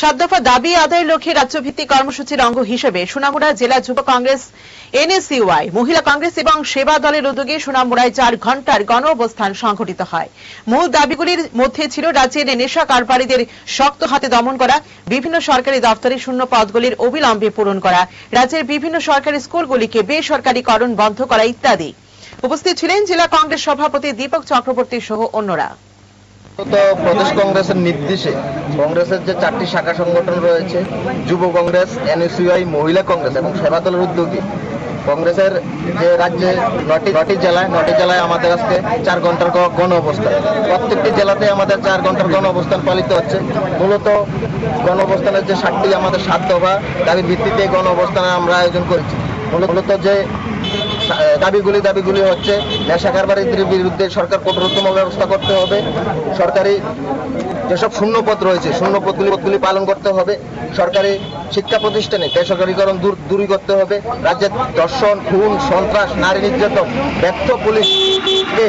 সাত দফা দাবি আদায়ের লক্ষ্যে রাজ্যভিত্তিক কর্মসূচির অঙ্গ হিসেবে সুনামুড়া জেলা যুব কংগ্রেস, এনএসইউআই, মহিলা কংগ্রেস এবং সেবা দলের উদ্যোগে সুনামুড়ায় চার ঘণ্টার গণ অবস্থান সংঘটিত হয়। মূল দাবিগুলির মধ্যে ছিল রাজ্যের নেশা কারবারিদের শক্ত হাতে দমন করা, বিভিন্ন সরকারি দপ্তরে শূন্য পদগুলির অবিলম্বে পূরণ করা, রাজ্যের বিভিন্ন সরকারি স্কুলগুলিকে বেসরকারীকরণ বন্ধ করা ইত্যাদি। উপস্থিত ছিলেন জেলা কংগ্রেস সভাপতি দীপক চক্রবর্তী সহ অন্যরা। প্রদেশ কংগ্রেসের নির্দেশে কংগ্রেসের যে চারটি শাখা সংগঠন রয়েছে, যুব কংগ্রেস, এনএসইউআই, মহিলা কংগ্রেস এবং সেবা দলের উদ্যোগী কংগ্রেসের যে রাজ্যে নটি নটি জেলায় নটি জেলায় আমাদের আজকে চার ঘণ্টার গণ অবস্থান। প্রত্যেকটি জেলাতে আমাদের চার ঘণ্টার গণ অবস্থান পালিত হচ্ছে। মূলত গণ অবস্থানের যে সাতটি আমাদের সাত দফা দাবি ভিত্তিতে গণ অবস্থানে আমরা আয়োজন করেছি। মূলত যে দাবিগুলি দাবিগুলি হচ্ছে নেশা কারবারিদের বিরুদ্ধে সরকার কঠোরতম ব্যবস্থা করতে হবে সরকারি যেসব শূন্যপদ রয়েছে শূন্যপদগুলি পদগুলি পালন করতে হবে সরকারি শিক্ষা প্রতিষ্ঠানে বেসরকারীকরণ দূর দূরী করতে হবে রাজ্যের দর্শন খুন সন্ত্রাস নারী নির্যাতন ব্যর্থ পুলিশকে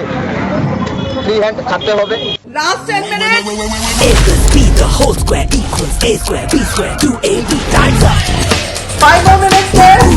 ফ্রি হ্যান্ড ছাড়তে হবে Last 10 minutes. A plus B, the whole square equals A square, B square, 2AB times up. Five more minutes left.